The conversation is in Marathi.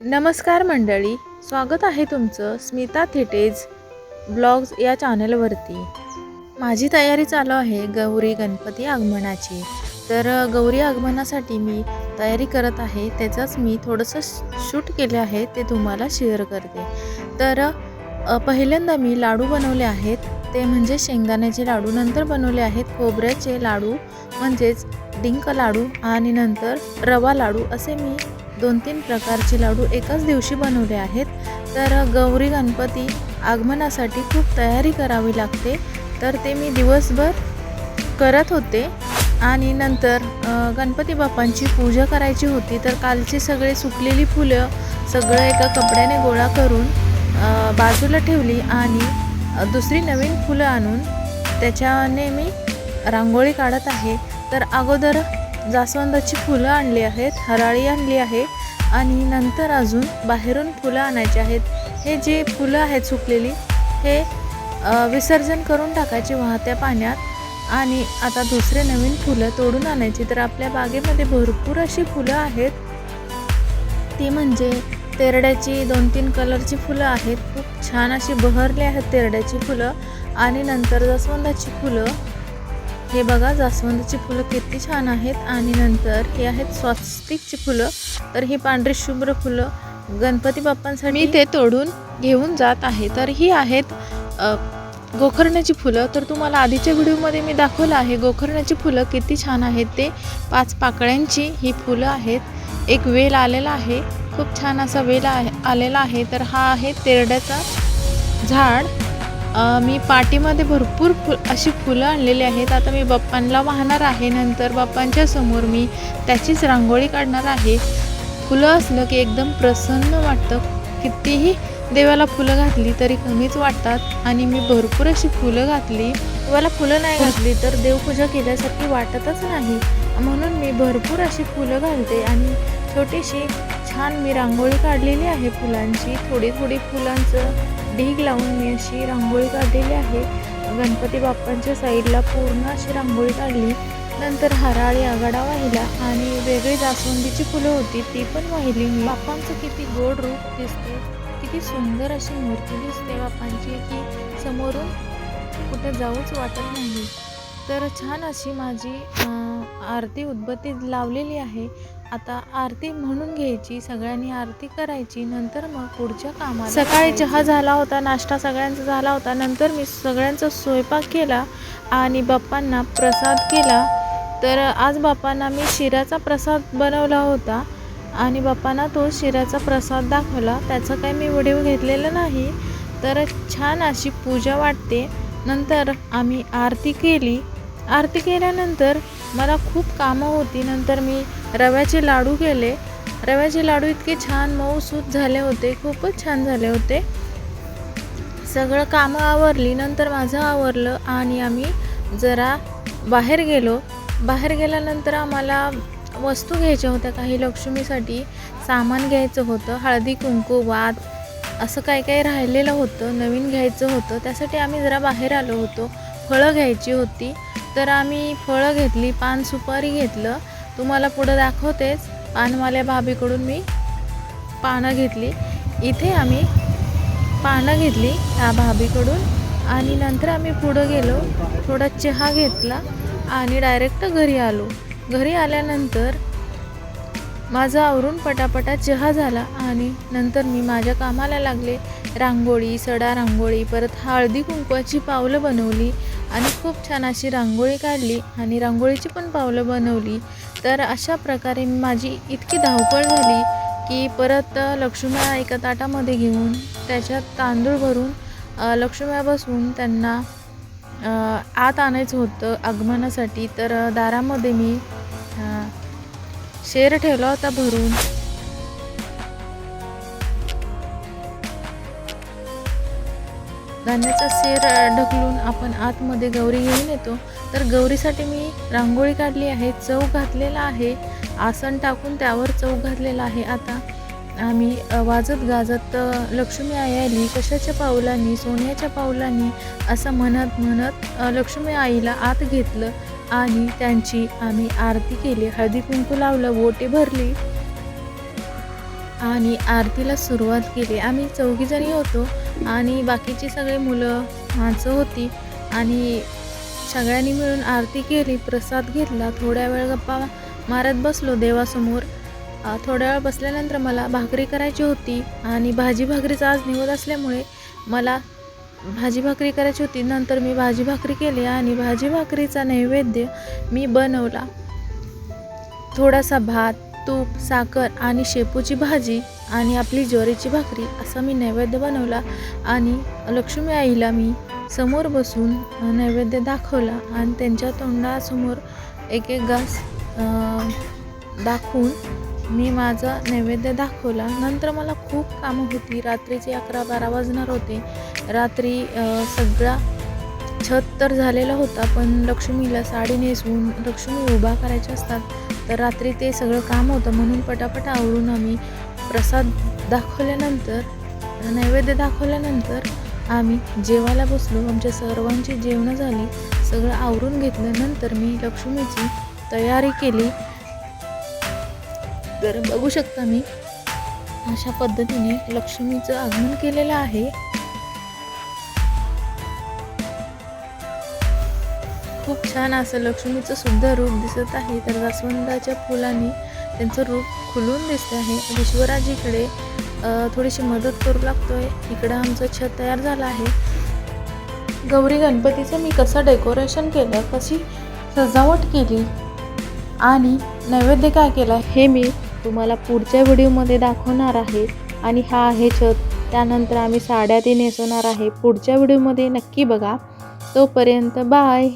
नमस्कार मंडळी स्वागत आहे तुमचं स्मिता थिटेज ब्लॉग्स या चॅनलवरती. माझी तयारी चालू आहे गौरी गणपती आगमनाची. तर गौरी आगमनासाठी मी तयारी करत आहे त्याचंच मी थोडंसं शूट केले आहे ते तुम्हाला शेअर करते. तर पहिल्यांदा मी लाडू बनवले आहेत ते म्हणजे शेंगदाण्याचे लाडू नंतर बनवले आहेत खोबऱ्याचे लाडू म्हणजेच डिंक लाडू आणि नंतर रवा लाडू असे मी दोन तीन प्रकारचे लाडू एकाच दिवशी बनवले आहेत. तर गौरी गणपती आगमनासाठी खूप तयारी करावी लागते. तर ते मी दिवसभर करत होते. आणि नंतर गणपती बाप्पांची पूजा करायची होती. तर कालची सगळे सुकलेली फुलं सगळं एका कपड्याने गोळा करून बाजूला ठेवली आणि दुसरी नवीन फुलं आणून त्याच्याने मी रांगोळी काढत आहे. तर अगोदर जास्वंदाची फुलं आणली आहेत हराळी आणली आहे आणि नंतर अजून बाहेरून फुलं आणायची आहेत. हे जे फुलं आहेत सुकलेली हे विसर्जन करून टाकायचे वाहत्या पाण्यात आणि आता दुसरे नवीन फुलं तोडून आणायची. तर आपल्या बागेमध्ये भरपूर अशी फुलं आहेत. ती म्हणजे तेरड्याची दोन तीन कलरची फुलं आहेत. खूप छान अशी बहरली आहेत तेरड्याची फुलं आणि नंतर जास्वंदाची फुलं. हे बघा जास्वंदाची फुलं किती छान आहेत. आणि नंतर हे आहेत स्वस्तिकची फुलं. तर ही पांढरी शुभ्र फुलं. गणपती बाप्पांसाठी मी ते तोडून घेऊन जात आहे. तर ही आहेत गोखरण्याची फुलं. तर तुम्हाला आधीच्या व्हिडिओमध्ये मी दाखवलं आहे गोखरण्याची फुलं किती छान आहेत ते. पाच पाकळ्यांची ही फुलं आहेत. एक वेल आलेला आहे. खूप छान असा वेल आहे आलेला आहे. तर हा आहे तेरड्याचा झाड. मी पाटीमध्ये भरपूर फु अशी फुलं आणलेली आहेत. आता मी बाप्पांना वाहणार आहे. नंतर बाप्पांच्या समोर मी त्याचीच रांगोळी काढणार आहे. फुलं असलं की एकदम प्रसन्न वाटतं. कितीही देवाला फुलं घातली तरी कमीच वाटतात. आणि मी भरपूर अशी फुलं घातली. देवाला फुलं नाही घातली तर देवपूजा केल्यासारखी वाटतच नाही. म्हणून मी भरपूर अशी फुलं घालते. आणि छोटीशी छान मी रांगोळी काढलेली आहे फुलांची. थोडी थोडी फुलांचं ढीग लावून मी अशी रांगोळी काढलेली आहे. गणपती बाप्पांच्या साईडला पूर्ण अशी रांगोळी काढली. नंतर हराळी आघाडा वाहिला आणि वेगळी जास्वंदीची फुलं होती ती पण वाहिली. मी बाप्पांचं किती गोड रूप दिसते किती सुंदर अशी मूर्ती दिसते बाप्पांची की समोरून कुठे जाऊच वाटत नाही. तर छान अशी माझी आरती उदबत्ती लावलेली आहे. आता आरती म्हणून घ्यायची सगळ्यांनी आरती करायची नंतर मग पुढच्या कामाला सकाळी चहा झाला होता नाश्ता सगळ्यांचा झाला होता नंतर मी सगळ्यांचा स्वयंपाक केला आणि बाप्पांना प्रसाद केला. तर आज बाप्पांना मी शिऱ्याचा प्रसाद बनवला होता आणि बाप्पांना तो शिऱ्याचा प्रसाद दाखवला. त्याचा काही मी व्हिडिओ घेतलेला नाही. तर छान अशी पूजा वाटते. नंतर आम्ही आरती केली. आरती केल्यानंतर मला खूप कामं होती. नंतर मी रव्याचे लाडू केले. रव्याचे लाडू इतके छान मऊसूत झाले होते. खूपच छान झाले होते. सगळं कामं आवरली. नंतर माझं आवरलं आणि आम्ही जरा बाहेर गेलो. बाहेर गेल्यानंतर आम्हाला वस्तू घ्यायच्या होत्या. काही लक्ष्मीसाठी सामान घ्यायचं होतं. हळदी कुंकू वाद असं काय काय राहिलेलं होतं. नवीन घ्यायचं होतं. त्यासाठी आम्ही जरा बाहेर आलो होतो. फळं घ्यायची होती. तर आम्ही फळं घेतली पान सुपारी घेतलं. तुम्हाला पुढं दाखवतेच. पानवाल्या भाभीकडून मी पानं घेतली. इथे आम्ही पानं घेतली त्या भाभीकडून. आणि नंतर आम्ही पुढं गेलो. थोडा चहा घेतला आणि डायरेक्ट घरी आलो. घरी आल्यानंतर माझं आवरून पटापटा चहा झाला आणि नंतर मी माझ्या कामाला लागले. रांगोळी सडा रांगोळी परत हळदी कुंकवाची पावलं बनवली आणि खूप छान अशी रांगोळी काढली आणि रांगोळीची पण पावलं बनवली. तर अशा प्रकारे माझी इतकी धावपळ झाली की परत लक्ष्म्या एका ताटामध्ये घेऊन त्याच्यात तांदूळ भरून अ, लक्ष्म्या बसवून त्यांना आत आणायचं होतं आगमनासाठी. तर दारामध्ये मी शेर ठेवला होता भरून. गाण्याचा शेर ढकलून आपण आतमध्ये गौरी घेऊन येतो. तर गौरीसाठी मी रांगोळी काढली आहे चव घातलेला आहे. आसन टाकून त्यावर चव घातलेला आहे. आता आम्ही वाजत गाजत लक्ष्मी आई आली कशाच्या पावलांनी सोन्याच्या पावलांनी असं म्हणत म्हणत लक्ष्मी आईला आत घेतलं आणि त्यांची आम्ही आरती केली. हळदी कुंकू लावलं बोटे भरली. आणि आरतीला सुरुवात केली. आम्ही चौघीजणी होतो आणि बाकीची सगळे मुलं माणसं होती आणि सगळ्यांनी मिळून आरती केली प्रसाद घेतला. थोड्या वेळ गप्पा मारत बसलो देवासमोर. थोड्या वेळ बसल्यानंतर मला भाकरी करायची होती आणि भाजी भाकरीचा आज निवड असल्यामुळे मला भाजी भाकरी करायची होती. नंतर मी भाजी भाकरी केली आणि भाजी भाकरीचा नैवेद्य मी बनवला. थोडासा भात तूप साखर आणि शेपूची भाजी आणि आपली ज्वारीची भाकरी असा मी नैवेद्य बनवला आणि लक्ष्मी आईला मी समोर बसून नैवेद्य दाखवला आणि त्यांच्या तोंडासमोर एक एक घास दाखवून मी माझा नैवेद्य दाखवला. नंतर मला खूप कामं होती. रात्रीचे अकरा बारा वाजणार होते. रात्री सगळा छत तर झालेला होता पण लक्ष्मीला साडी नेसवून लक्ष्मी उभा करायच्या असतात तर रात्री ते सगळं काम होतं म्हणून पटापट आवरून आम्ही प्रसाद दाखवल्यानंतर नैवेद्य दाखवल्यानंतर आम्ही जेवायला बसलो. आमच्या सर्वांची जेवणं झाली सगळं आवरून घेतलं नंतर मी लक्ष्मीची तयारी केली. तर बघू शकता मी अशा पद्धतीने लक्ष्मीचं आगमन केलेलं आहे. खूप छान असं लक्ष्मीचं सुद्धा रूप दिसत आहे. तर जास्वंदाच्या फुलांनी त्यांचं रूप खुलून दिसत आहे. ईश्वराजीकडे थोडीशी मदत करू लागतोय. इकडं आमचं छत तयार झालं आहे. गौरी गणपतीचं मी कसं डेकोरेशन केलं कशी सजावट केली आणि नैवेद्य काय केला हे मी तुम्हाला पुढच्या व्हिडिओमध्ये दाखवणार आहे. आणि हा आहे छत. त्यानंतर आम्ही साड्या ते नेसवणार आहे. पुढच्या व्हिडिओमध्ये नक्की बघा. तोपर्यंत बाय.